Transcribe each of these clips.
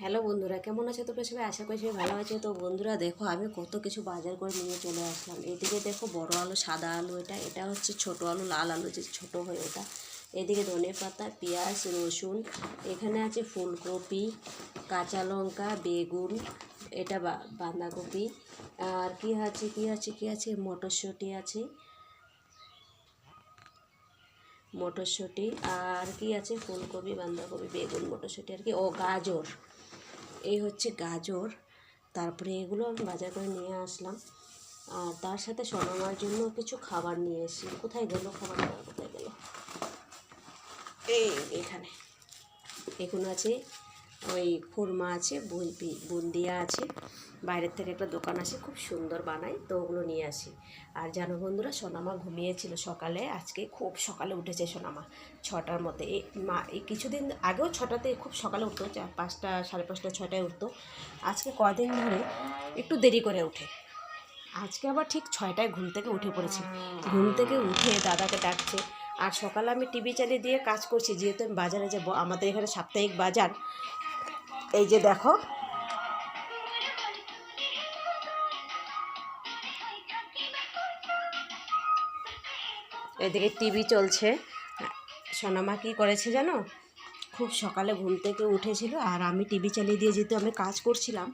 Hello বন্ধুরা, কেমন আছে তোমরা সবাই? আশা করি সবাই ভালো আছে। তো বন্ধুরা, দেখো, আমি কত কিছু বাজার করে নিয়ে চলে আসলাম। এদিকে দেখো, বড় আলু, সাদা আলু এটা এটা হচ্ছে ছোট আলু, লাল আলু যে ছোট হয় ওটা। এদিকে ধনে পাতা, পেঁয়াজ, রসুন, এখানে আছে ফুলকপি, কাঁচা লঙ্কা, বেগুন, এটা বাঁধাকপি, আর কি আছে কি আছে কি আছে? মটরশুঁটি আছে। মটরশুঁটি, আর কি আছে? ফুলকপি, বাঁধাকপি, বেগুন, মটরশুঁটি আর কি। ও, গাজর। এই হচ্ছে গাজর। তারপরে এগুলো আমি বাজার করে নিয়ে আসলাম। আর তার সাথে সোনামার জন্য কিছু খাবার নিয়ে এসেছি। কোথায় গেল খাবারটা কোথায় গেলো? এই, এখানে। এখন আছে ওই খুরমা আছে বুন্দি বুন্দিয়া আছে। বাইরের থেকে একটা দোকান আছে খুব সুন্দর বানায়, তো ওগুলো নিয়ে আসি। আর জানো বন্ধুরা, সোনামা ঘুমিয়েছিল সকালে, আজকে খুব সকালে উঠেছে সোনামা, ছটার মধ্যে। এই মা, এই কিছুদিন আগেও ছটাতে খুব সকালে উঠতো পাঁচটা, সাড়ে পাঁচটা ছটায় উঠতো। আজকে কদিন ধরে একটু দেরি করে উঠে আজকে আবার ঠিক ছয়টায় ঘুম থেকে উঠে পড়েছে। ঘুম থেকে উঠে দাদাকে ডাকছে, আর সকালে আমি টিভি চালিয়ে দিয়ে কাজ করছি, যেহেতু আমি বাজারে যাব, আমাদের এখানে সাপ্তাহিক বাজার। এই যে দেখো। এদিকে টিভি চলছে। সোনামা কী করেছে জানো? খুব সকালে ঘুম থেকে উঠেছিল আর আমি টিভি চালিয়ে দিয়ে যেহেতু আমি কাজ করছিলাম,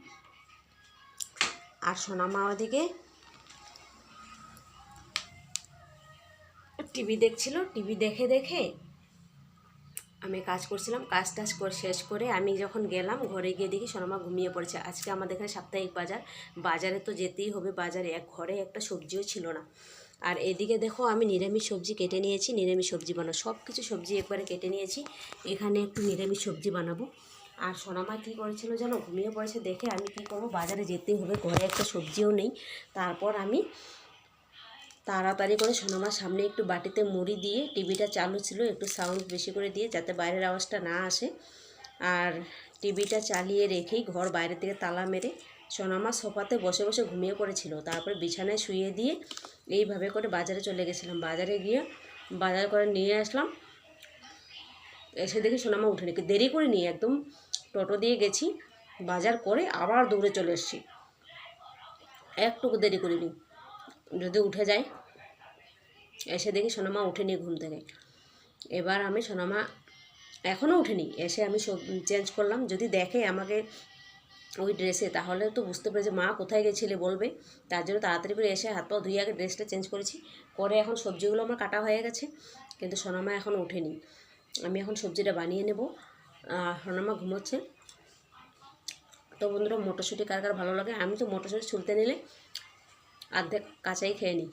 আর সোনামা ওদিকে টিভি দেখছিল। টিভি দেখে দেখে আমি কাজ করছিলাম, কাজ টাজ করে, শেষ করে আমি যখন গেলাম, ঘরে গিয়ে দেখি সোনামা ঘুমিয়ে পড়েছে। আজকে আমাদের এখানে সাপ্তাহিক বাজার। বাজারে তো যেতেই হবে বাজারে, এক ঘরে একটা সবজিও ছিল না। আর এদিকে দেখো, আমি নিরামিষ সবজি কেটে নিয়েছি, নিরামিষ সবজি বানাবো। সব কিছু সবজি একবারে কেটে নিয়েছি। এখানে একটু নিরামিষ সবজি বানাবো। আর সোনামা কী করেছিল জানো? ঘুমিয়ে পড়েছে দেখে আমি কী করব? বাজারে যেতেই হবে, ঘরে একটা সবজিও নেই। তারপর আমি তাড়াতাড়ি করে সোনামার সামনে একটু বাটিতে মুড়ি দিয়ে টিভিটা চালু ছিল, একটু সাউন্ড বেশি করে দিয়ে যাতে বাইরের আওয়াজটা না আসে। আর টিভিটা চালিয়ে রেখেই ঘর বাইরের দিকে তালা মেরে সোনামা সোফাতে বসে বসে ঘুমিয়ে পড়েছিল। তারপরে বিছানায় শুয়ে দিয়ে এইভাবে করে বাজারে চলে গেছিলাম। বাজারে গিয়ে বাজার করে নিয়ে আসলাম। এসে দেখি সোনামা উঠে নাকি দেরি করে নিয়ে একদম টোটো দিয়ে গেছি। বাজার করে আবার দৌড়ে চলে এসেছি। একটুকু দেরি করিনি। যদি উঠে যায় এসে দেখি সোনামা উঠেনি ঘুম থেকে। এবার আমি সোনামা এখনও উঠেনি, এসে আমি সব চেঞ্জ করলাম। যদি দেখে আমাকে ওই ড্রেসে তাহলে তো বুঝতে পারে যে মা কোথায় গেছিলে বলবে। তার জন্য তাড়াতাড়ি করে এসে হাত পা ধুয়ে আগে ড্রেসটা চেঞ্জ করেছি। করে এখন সবজিগুলো আমার কাটা হয়ে গেছে, কিন্তু সোনামা এখন ওঠেনি। আমি এখন সবজিটা বানিয়ে নেব। সোনামা ঘুমোচ্ছে। তো বন্ধুরা, মটরশুঁটি কার কার ভালো লাগে? আমি তো মটরশুঁটি ছুলতে নিলে অর্ধেক কাঁচাই খেয়ে নিই।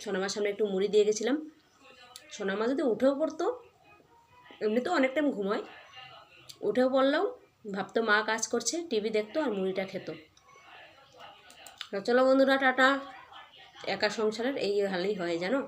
সোনামার সামনে একটু মুড়ি দিয়ে গেছিলাম। সোনামা যদি উঠেও পড়তো এমনি তো অনেক টাইম ঘুমায়। উঠেও পড়লেও ভাবতো মা কাজ করছে টিভি দেখতো আর মুড়িটা খেত। চলো বন্ধুরা, টাটা। একা সংসারের এই হালেই হয়, জানো?